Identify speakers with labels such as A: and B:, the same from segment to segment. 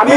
A: আমি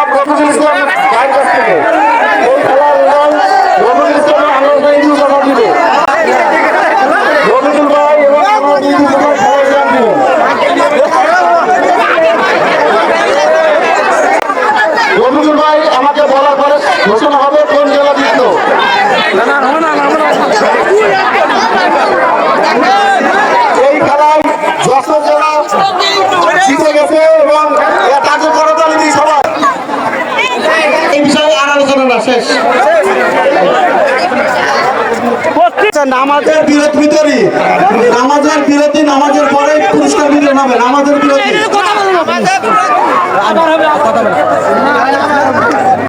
A: যশোর জেলা এবং তাকে করতালি দিই সবাই আলোচনা শেষ নামাজের বিরতি ভিতরে নামাজের বিরতি নামাজের পরে পুরস্কার বিতরণ হবে। নামাজের বিরতি